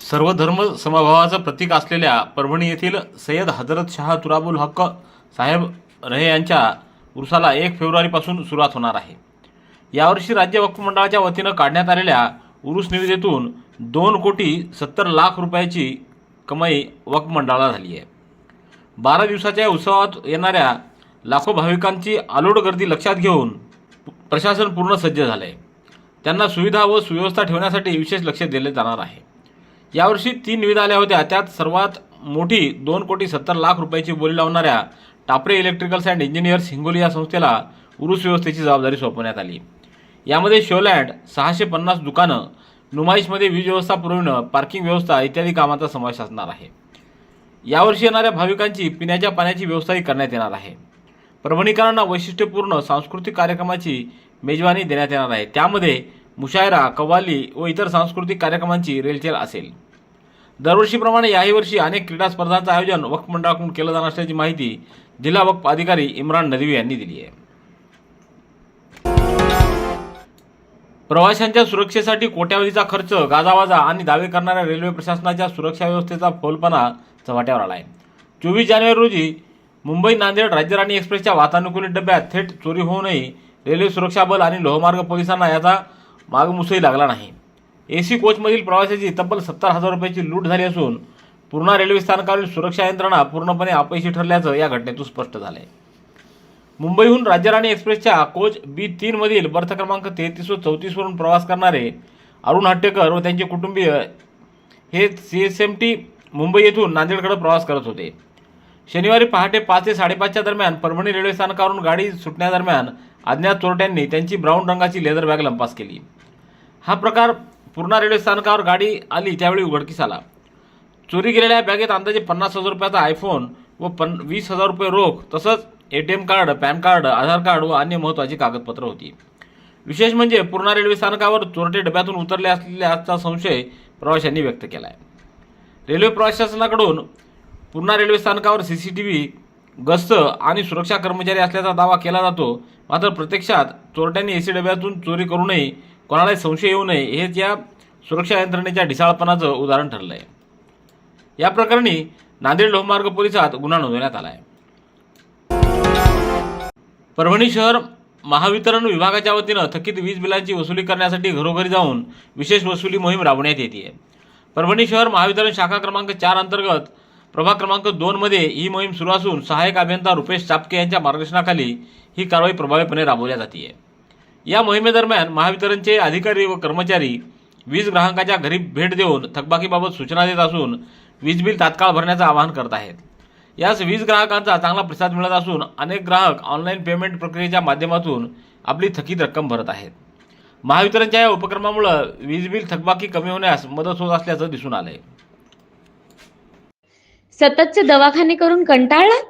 सर्व धर्म समभावाचं प्रतीक असलेल्या परभणी येथील सय्यद हजरत शाह तुराबुल हक्क साहेब रहे यांच्या उर्साला एक फेब्रुवारीपासून सुरुवात होणार आहे. यावर्षी राज्य वक्फ मंडळाच्या वतीनं काढण्यात आलेल्या उरुस निविदेतून दोन कोटी सत्तर लाख रुपयाची कमाई वक्फ मंडळाला झाली आहे. बारा दिवसाच्या उत्सवात येणाऱ्या लाखो भाविकांची आलोड गर्दी लक्षात घेऊन प्रशासन पूर्ण सज्ज झालं आहे त्यांना सुविधा व सुव्यवस्था ठेवण्यासाठी विशेष लक्ष दिले जाणार आहे. यावर्षी तीन निविदा आल्या होत्या. त्यात सर्वात मोठी दोन कोटी सत्तर लाख रुपयाची बोली लावणाऱ्या Tapre electricals and engineers Hingoli या संस्थेला उरुस व्यवस्थेची जबाबदारी सोपवण्यात आली. यामध्ये शोलँड सहाशे पन्नास दुकानं नुमाईशमध्ये वीज व्यवस्था पुरवणं पार्किंग व्यवस्था इत्यादी कामाचा समावेश असणार आहे. यावर्षी येणाऱ्या भाविकांची पिण्याच्या पाण्याची व्यवस्थाही करण्यात येणार आहे. परभणीकरांना वैशिष्ट्यपूर्ण सांस्कृतिक कार्यक्रमाची मेजवानी देण्यात येणार आहे. त्यामध्ये मुशायरा कव्वाली व इतर सांस्कृतिक कार्यक्रमांची रेलचेल असेल. दरवर्षीप्रमाणे याही वर्षी अनेक क्रीडा स्पर्धांचं आयोजन वक्फ मंडळाकडून केलं जाणार असल्याची माहिती जिल्हा वक्फ अधिकारी इम्रान नदवी यांनी दिली आहे. प्रवाशांच्या सुरक्षेसाठी कोट्यावधीचा खर्च गाजावाजा आणि दावे करणाऱ्या रेल्वे प्रशासनाच्या सुरक्षा व्यवस्थेचा फोलपणा चव्हाट्यावर आला आहे चोवीस जानेवारी रोजी मुंबई नांदेड राज्यराणी एक्सप्रेसच्या वातानुकूलित डब्यात थेट चोरी होऊनही रेल्वे सुरक्षा बल आणि लोहमार्ग पोलिसांना याचा मागमुसही लागला नाही. ए सी कोचमधील प्रवाशाची तब्बल सत्तर हजार रुपयाची लूट झाली असून पूर्णा रेल्वे स्थानकावरील सुरक्षा यंत्रणा पूर्णपणे अपयशी ठरल्याचं या घटनेतून स्पष्ट झालं आहे मुंबईहून राज्यराणी एक्सप्रेसच्या कोच बी तीनमधील बर्थ क्रमांक तेहतीस व चौतीसवरून प्रवास करणारे अरुण हट्टेकर व त्यांचे कुटुंबीय हे C S M T Mumbai येथून नांदेडकडे प्रवास करत होते. शनिवारी पहाटे पाच ते साडेपाचच्या दरम्यान परभणी रेल्वे स्थानकावरून गाडी सुटण्यादरम्यान अज्ञात चोरट्यांनी त्यांची ब्राऊन रंगाची लेदर बॅग लंपास केली. हा प्रकार पूर्णा रेल्वे स्थानकावर गाडी आली त्यावेळी उघडकीस आला. चोरी गेलेल्या बॅगेत अंदाजे पन्नास हजार रुपयाचा आयफोन व पन वीस हजार रुपये रोख तसंच A T M card PAN card Aadhaar card व अन्य महत्त्वाची कागदपत्रं होती. विशेष म्हणजे पूर्णा रेल्वे स्थानकावर चोरटे डब्यातून उतरले असलेल्याचा संशय प्रवाशांनी व्यक्त केला आहे रेल्वे प्रशासनाकडून पूर्णा रेल्वे स्थानकावर सी सी टी व्ही गस्त आणि सुरक्षा कर्मचारी असल्याचा दावा केला जातो. मात्र प्रत्यक्षात चोरट्यांनी एसी डब्यातून चोरी करूनही कोणालाही संशय येऊ नये हेच या सुरक्षा यंत्रणेच्या ढिसाळपणाचं उदाहरण ठरलं आहे या प्रकरणी नांदेड लोहमार्ग पोलिसात गुन्हा नोंदवण्यात आला आहे परभणी शहर महावितरण विभागाच्या वतीनं थकीत वीज बिलांची वसुली करण्यासाठी घरोघरी जाऊन विशेष वसुली मोहीम राबवण्यात येते परभणी शहर महावितरण शाखा क्रमांक चार अंतर्गत प्रभाग क्रमांक दोनमध्ये ही मोहीम सुरू असून सहाय्यक अभियंता रुपेश चापके यांच्या मार्गदर्शनाखाली ही कारवाई प्रभावीपणे राबवल्या जाते आहे या मोहिमेदरम्यान महावितरणचे अधिकारी व कर्मचारी वीज ग्राहकाच्या घरी भेट देऊन थकबाकीबाबत सूचना देत असून वीज बिल तात्काळ भरण्याचं आवाहन करत आहेत. यास वीज ग्राहकांचा चांगला प्रतिसाद मिळत असून अनेक ग्राहक ऑनलाईन पेमेंट प्रक्रियेच्या माध्यमातून आपली थकीत रक्कम भरत आहेत. महावितरणच्या या उपक्रमामुळं वीज बिल थकबाकी कमी होण्यास मदत होत असल्याचं दिसून आलंय. सततचे दवाखाने करून कंटाळलात?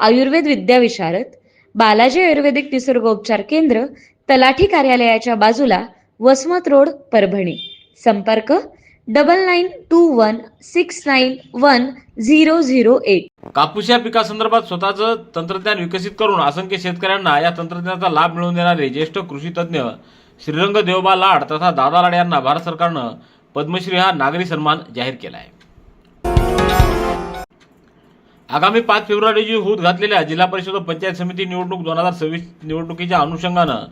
आयुर्वेद विद्याविशारद बालाजी आयुर्वेदिक निसर्गोपचार केंद्र तलाठी कार्यालयाच्या बाजूला वसमत रोड परभणी. संपर्क double nine two one six nine one zero zero eight कापूस या पिकासंदर्भात स्वतःचं तंत्रज्ञान विकसित करून असंख्य शेतकऱ्यांना या तंत्रज्ञानाचा लाभ मिळवून देणारे ज्येष्ठ कृषी तज्ज्ञ श्रीरंग देवबा लाड तथा दादा लाड यांना भारत सरकारनं पद्मश्री हा नागरी सन्मान जाहीर केला आहे आगामी पाच फेब्रुवारी रोजी होत घातलेल्या जिल्हा परिषद पंचायत समिती निवडणूक दोन हजार सव्वीस निवडणुकीच्या अनुषंगानं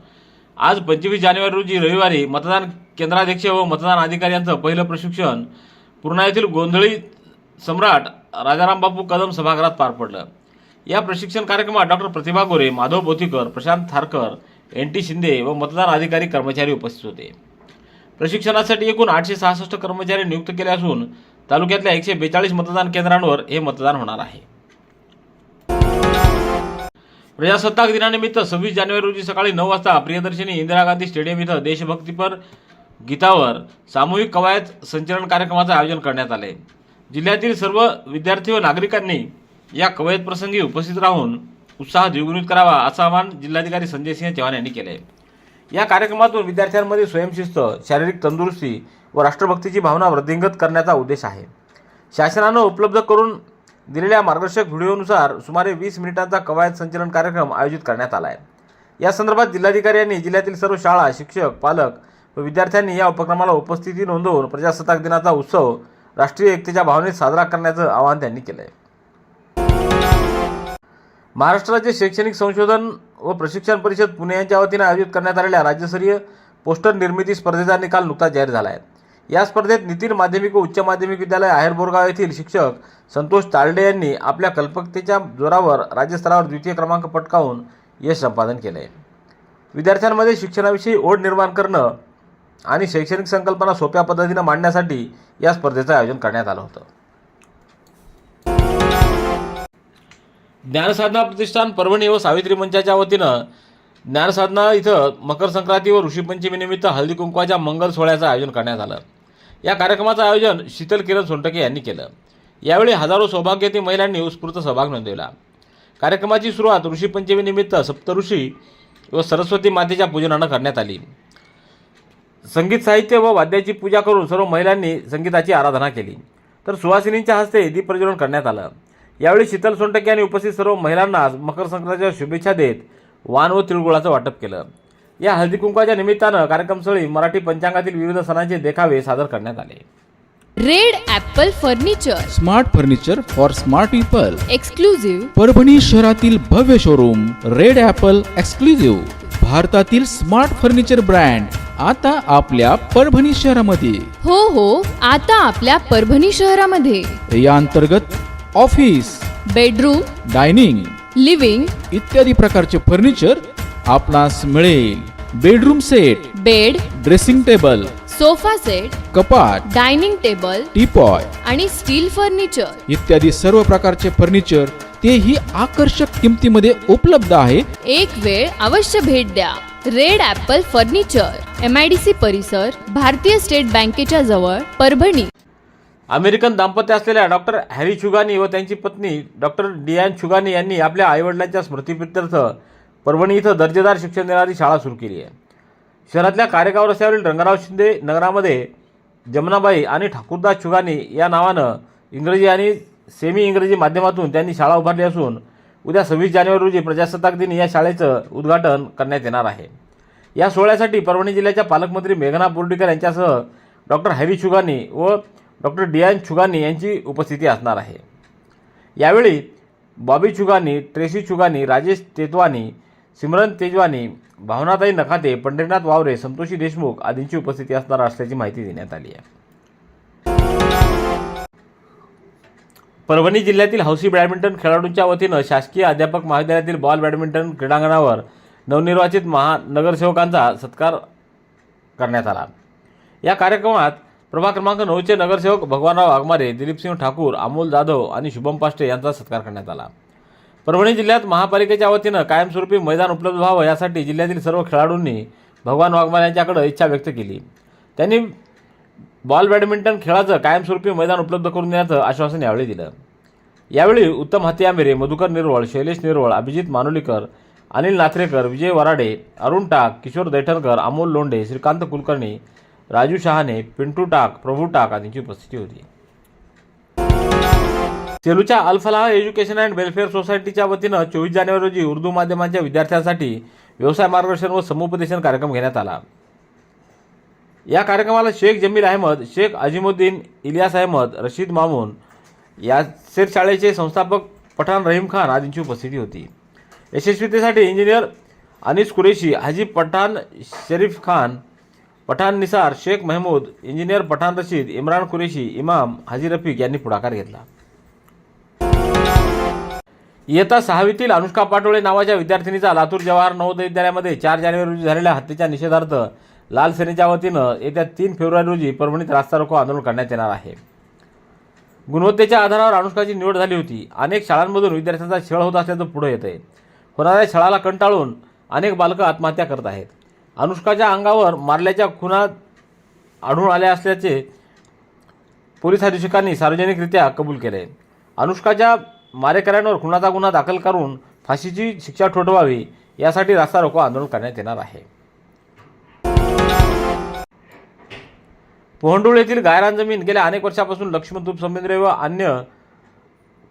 आज पंचवीस जानेवारी रोजी रविवारी मतदान केंद्राध्यक्ष व मतदान अधिकारी यांचं पहिलं प्रशिक्षण पूर्णा येथील गोंधळी सम्राट राजाराम बापू कदम सभागृहात पार पडलं. या प्रशिक्षण कार्यक्रमात doctor Pratibha Gore Madhav Bothikar Prashant Tharkar N T Shinde व मतदान अधिकारी कर्मचारी उपस्थित होते. प्रशिक्षणासाठी एकूण आठशे सहासष्ट कर्मचारी नियुक्त केले असून तालुक्यातल्या एकशे बेचाळीस मतदान केंद्रांवर हे मतदान होणार आहे. प्रजासत्ताक दिनानिमित्त सव्वीस जानेवारी रोजी सकाळी नऊ वाजता प्रियदर्शनी इंदिरा गांधी स्टेडियम इथं देशभक्तीपर गीतावर सामूहिक कवायत संचलन कार्यक्रमाचं आयोजन करण्यात आले. जिल्ह्यातील सर्व विद्यार्थी व नागरिकांनी या कवायत प्रसंगी उपस्थित राहून उत्साह द्विगुणित करावा असं आवाहन जिल्हाधिकारी संजय सिंह चव्हाण यांनी केले. या कार्यक्रमातून विद्यार्थ्यांमध्ये स्वयंशिस्त शारीरिक तंदुरुस्ती व राष्ट्रभक्तीची भावना वृद्धिंगत करण्याचा उद्देश आहे. शासनानं उपलब्ध करून दिलेल्या मार्गदर्शक व्हिडिओनुसार सुमारे वीस मिनिटांचा कवायत संचलन कार्यक्रम आयोजित करण्यात आला आहे या संदर्भात जिल्हाधिकारी यांनी जिल्ह्यातील सर्व शाळा शिक्षक पालक व विद्यार्थ्यांनी या उपक्रमाला उपस्थिती नोंदवून प्रजासत्ताक दिनाचा उत्सव राष्ट्रीय एकतेच्या भावनेत साजरा करण्याचं आवाहन त्यांनी केलं आहे महाराष्ट्र राज्य शैक्षणिक संशोधन व प्रशिक्षण परिषद पुणे यांच्या वतीनं आयोजित करण्यात आलेल्या राज्यस्तरीय पोस्टर निर्मिती स्पर्धेचा निकाल नुकताच जाहीर झाला आहे या स्पर्धेत नितीन माध्यमिक व उच्च माध्यमिक विद्यालय आहेरबोरगाव येथील शिक्षक संतोष तालडे यांनी आपल्या कल्पकतेच्या जोरावर राज्यस्तरावर द्वितीय क्रमांक पटकावून यश संपादन केले आहे विद्यार्थ्यांमध्ये शिक्षणाविषयी ओढ निर्माण करणं आणि शैक्षणिक संकल्पना सोप्या पद्धतीनं मांडण्यासाठी या स्पर्धेचं आयोजन करण्यात आलं होतं. ज्ञानसाधना प्रतिष्ठान परभणी व सावित्री मंचाच्या वतीनं ज्ञानसाधना इथं मकर संक्रांती व ऋषीपंचमीनिमित्त हळदी कुंकवाच्या मंगल सोहळ्याचं आयोजन करण्यात आलं. या कार्यक्रमाचं आयोजन शीतल किरण सोनटके यांनी केलं. यावेळी हजारो सौभाग्यवती महिलांनी उत्स्फूर्त सहभाग नोंदवला. कार्यक्रमाची सुरुवात ऋषीपंचमीनिमित्त सप्तऋषी व सरस्वती मातेच्या पूजनानं करण्यात आली. संगीत साहित्य व वाद्याची पूजा करून सर्व महिलांनी संगीताची आराधना केली. तर सुहासिनींच्या हस्ते दीपप्रज्वलन करण्यात आलं. यावेळी शीतल सोनटके यांनी उपस्थित सर्व महिलांना मकर संक्रांतीच्या शुभेच्छा देत वाण व तिळगुळाचं वाटप केलं. या हळदी कुंकवाच्या निमित्तानं कार्यक्रमस्थळी मराठी पंचांगातील विविध सणांचे देखावे सादर करण्यात आले. Red apple furniture. Smart furniture for smart people. Exclusive Parbhani शहरातील भव्य शोरूम रेड ॲपल एक्सक्लुझिव्ह. भारतातील स्मार्ट फर्निचर ब्रँड आता आपल्या परभणी शहरामध्ये. हो हो आता आपल्या परभणी शहरामध्ये. या अंतर्गत ऑफिस बेडरूम डायनिंग लिव्हिंग. इत्यादी प्रकारचे फर्निचर आपणास मिळेल. Bedroom set bed dressing table sofa set कपाट डायनिंग टेबल टीपॉय आणि स्टील फर्निचर. इत्यादी सर्व प्रकारचे फर्निचर तेही आकर्षक किमतीमध्ये उपलब्ध आहे. एक वेळ अवश्य भेट द्या. Red apple furniture M I D C परिसर भारतीय स्टेट बँकेच्या जवळ परभणी. अमेरिकन दाम्पत्य असलेल्या डॉक्टर हॅरी छुगानी व त्यांची पत्नी डॉक्टर डियान छुगानी यांनी आपल्या आईवडिलांच्या स्मृतीप्रित्यर्थ परभणी इथं दर्जेदार शिक्षण देणारी शाळा सुरू केली आहे. शहरातल्या कारेगाव रस्त्यावरील रंगराव शिंदे नगरामध्ये जमनाबाई आणि ठाकूरदास चुगानी या नावानं इंग्रजी आणि सेमी इंग्रजी माध्यमातून त्यांनी शाळा उभारली असून उद्या सव्वीस जानेवारी रोजी प्रजासत्ताक दिनी या शाळेचं उद्घाटन करण्यात येणार आहे. या सोहळ्यासाठी परभणी जिल्ह्याच्या पालकमंत्री मेघना बोर्डीकर यांच्यासह डॉक्टर हॅरी छुगानी व डॉक्टर डियान छुगानी यांची उपस्थिती असणार आहे. यावेळी बॉबी छुगानी ट्रेसी छुगानी राजेश तेतवानी सिमरन तेजवानी भावनाताई नखाते पंढरीनाथ वावरे संतोषी देशमुख आदींची उपस्थिती असणार असल्याची माहिती देण्यात आली आहे. परभणी जिल्ह्यातील हौसी बॅडमिंटन खेळाडूंच्या वतीनं शासकीय अध्यापक महाविद्यालयातील बॉल बॅडमिंटन क्रीडांगणावर नवनिर्वाचित महानगरसेवकांचा सत्कार करण्यात आला. या कार्यक्रमात प्रभाग क्रमांक नऊचे नगरसेवक भगवानराव आगमारे दिलीपसिंह ठाकूर अमोल जाधव आणि शुभम पाष्टे यांचा सत्कार करण्यात आला. परभणी जिल्ह्यात महापालिकेच्या वतीनं कायमस्वरूपी मैदान उपलब्ध व्हावं यासाठी जिल्ह्यातील सर्व खेळाडूंनी भगवान वाघमारे यांच्याकडे इच्छा व्यक्त केली. त्यांनी बॉल बॅडमिंटन खेळाचं कायमस्वरूपी मैदान उपलब्ध करून देण्याचं आश्वासन यावेळी दिलं. यावेळी उत्तम हत्यामेरे मधुकर निर्वळ शैलेश निर्वळ अभिजित मानुलीकर अनिल नाथरेकर विजय वराडे अरुण टाक किशोर दैठणकर अमोल लोंढे श्रीकांत कुलकर्णी राजू शहाणे पिंटू टाक प्रभू टाक आदींची उपस्थिती होती. सेलूच्या अल्फलाह एज्युकेशन अँड वेलफेअर सोसायटीच्या वतीनं चोवीस जानेवारी रोजी उर्दू माध्यमांच्या विद्यार्थ्यांसाठी व्यवसाय मार्गदर्शन व समुपदेशन कार्यक्रम घेण्यात आला. या कार्यक्रमाला शेख जमील अहमद शेख अजिमुद्दीन इलियास अहमद रशीद मामून यासेर शाळेचे संस्थापक पठाण रहीम खान आदींची उपस्थिती होती. यशस्वीतेसाठी इंजिनियर अनिस कुरेशी हाजी पठाण शरीफ खान पठाण निसार शेख महमूद इंजिनियर पठाण रशीद इम्रान कुरेशी इमाम हाजी रफीक यांनी पुढाकार घेतला. इयत्ता सहावीतील अनुष्का पाटोळे नावाच्या विद्यार्थिनीचा लातूर जवाहर नवोदय विद्यालयामध्ये चार जानेवारी रोजी झालेल्या हत्येच्या निषेधार्थ लाल सेनेच्या वतीनं येत्या तीन फेब्रुवारी रोजी परभणीत रास्ता रोको आंदोलन करण्यात येणार आहे. गुणवत्तेच्या आधारावर अनुष्काची निवड झाली होती. अनेक शाळांमधून विद्यार्थ्यांचा छळ होत असल्याचं पुढे येत आहे होणाऱ्या छळाला कंटाळून अनेक बालकं आत्महत्या करत आहेत. अनुष्काच्या अंगावर मारल्याच्या खुनात आढळून आल्या असल्याचे पोलीस अधीक्षकांनी सार्वजनिकरित्या कबूल केले अनुष्काच्या मारेकऱ्यांवर खुनाचा गुन्हा दाखल करून फाशीची शिक्षा ठोठवावी यासाठी रास्ता रोको आंदोलन करण्यात येणार आहे. पोहंडूळ येथील गायरान जमीन गेल्या अनेक वर्षापासून लक्ष्मण तुप व अन्य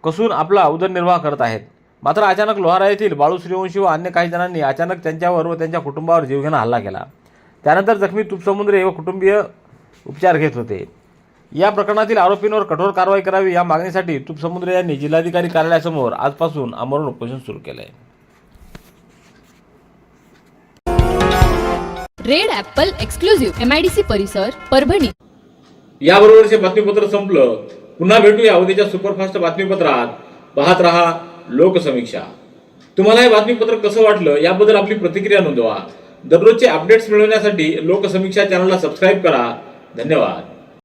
कसून आपला उदरनिर्वाह करत आहेत. मात्र अचानक लोहारा येथील बाळू श्रीवंशी व अन्य काही जणांनी अचानक त्यांच्यावर व त्यांच्या कुटुंबावर जीवघेणा हल्ला केला. त्यानंतर जखमी तुपसमुद्रे व कुटुंबीय उपचार घेत होते. या प्रकरणातील आरोपींवर कठोर कारवाई करावी या मागणीसाठी तुपसमुद्रे यांनी जिल्हाधिकारी कार्यालयासमोर आजपासून आमरण उपोषण सुरू केलं आहे red apple exclusive M I D C परिसर परभणी. याबरोबरचे बातमीपत्र संपलं. पुन्हा भेटूया उद्याच्या सुपरफास्ट बातमीपत्रात. पाहत रहा लोकसमीक्षा. तुम्हाला हे बातमीपत्र कसं वाटलं याबद्दल आपली प्रतिक्रिया नोंदवा. दररोजचे अपडेट्स मिळवण्यासाठी लोकसमीक्षा चॅनलला सबस्क्राईब करा. धन्यवाद.